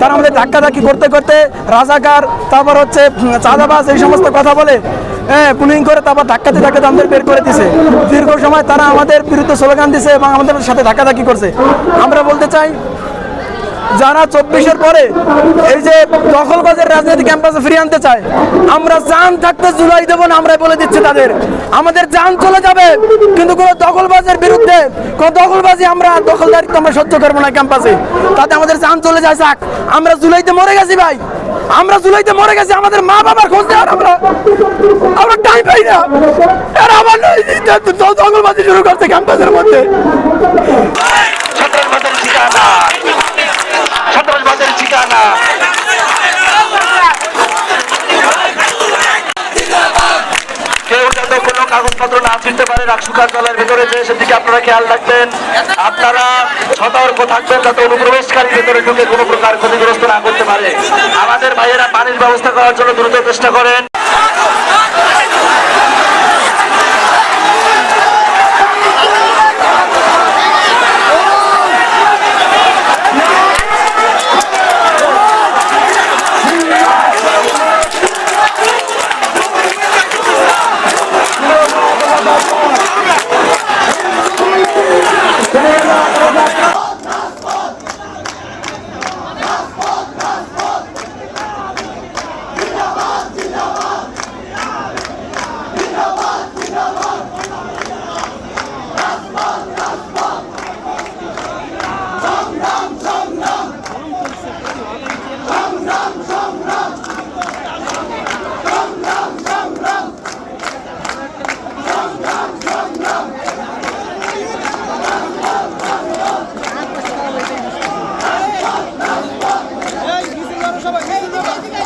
তারা আমাদের ধাক্কাধাক্কি করতে করতে রাজাকার, তারপর হচ্ছে চাঁদাবাস এই সমস্ত কথা বলে হ্যাঁ পুলিং করে তারপর ধাক্কাতে ধাক্কাতে আমাদের বের করে দিছে। দীর্ঘ সময় তারা আমাদের বিরুদ্ধে স্লোগান দিছে এবং আমাদের সাথে ধাক্কাধাক্কি করছে। আমরা বলতে চাই যারা চব্বিশের পরে এই যে দখলবাজের রাজনীতি ক্যাম্পাসে ফিরিয়ে আনতে চায়, আমরা জান থাকতে জুলাই দেবো না, আমরাই বলে দিচ্ছি তাদের। আমাদের জান চলে যাবে, কিন্তু কোনো দখলবাজের বিরুদ্ধে, কোনো দখলবাজি আমরা দখলদারিত্ব আমরা সহ্য করব না ক্যাম্পাসে। তাতে আমাদের জান চলে যায়, যাক, আমরা জুলাইতে মরে গেছি ভাই। আমরা জুলাইতে মরে গেছি, আমাদের মা বাবার খোঁজ নেওয়ার আমরা আমরা টাইম পাই না। এরা আবার দখলবাজি শুরু করছে ক্যাম্পাসের মধ্যে। কাগজপত্র না ফিরতে পারে রাখসু কার্যালয়ের ভেতরে যে, সেদিকে আপনারা খেয়াল রাখবেন। আপনারা সতর্ক থাকবেন যাতে অনুপ্রবেশকারী ভেতরে ঢুকে কোনো প্রকার ক্ষতিগ্রস্ত না করতে পারে। আমাদের ভাইয়েরা পানির ব্যবস্থা করার জন্য দ্রুত চেষ্টা করেন। Thank. সবাই